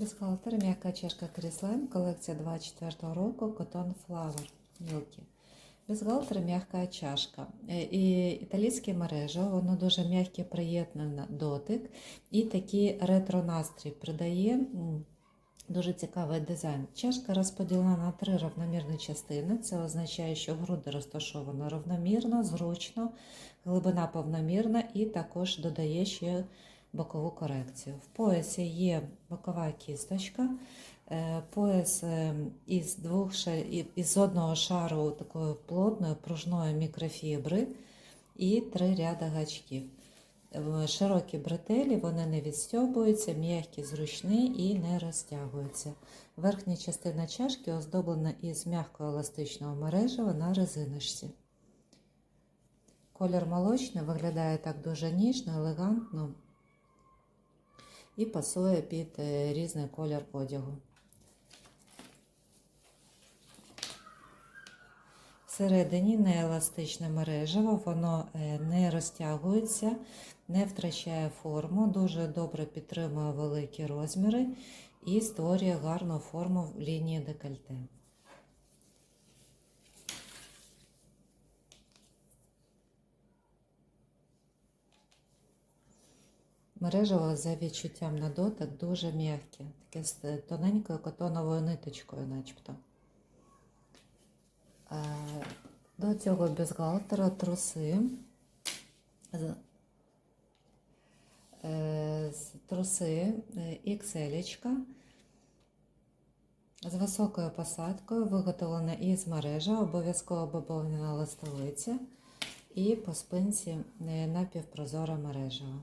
Бюстгальтер, м'яка чашка Кріслайн, колекція 24 року, Cotton Flower, мілкі. Бюстгальтер, м'яка чашка. Е, І італійське мережа, воно дуже м'яке, приємне на дотик і такий ретро-настрій придає. Дуже цікавий дизайн. Чашка розподілена на три рівномірні частини. Це означає, що груди розташовано рівномірно, зручно, глибина повномірна і також додає ще бокову корекцію. В поясі є бокова кісточка, е, пояс е, із, двох, із одного шару такої плотної пружної мікрофібри і три ряда гачків. Широкі бретелі, вони не відстьобуються, м'які, зручні і не розтягуються. Верхня частина чашки оздоблена із м'якого еластичного мережева на резиночці. Колір молочний виглядає так дуже ніжно, елегантно і пасує під е, різний колір одягу. Всередині нееластичне мережево, воно е, не розтягується, не втрачає форму, дуже добре підтримує великі розміри і створює гарну форму в лінії декольте. Мережево за відчуттям на дотик дуже м'яке, таке з тоненькою котоновою ниточкою, начебто. Е, До цього бюстгальтера труси. Е, Труси XL з високою посадкою, виготовлена із мережа, обов'язково бабовняна листовиця і по спинці е, напівпрозора мережева.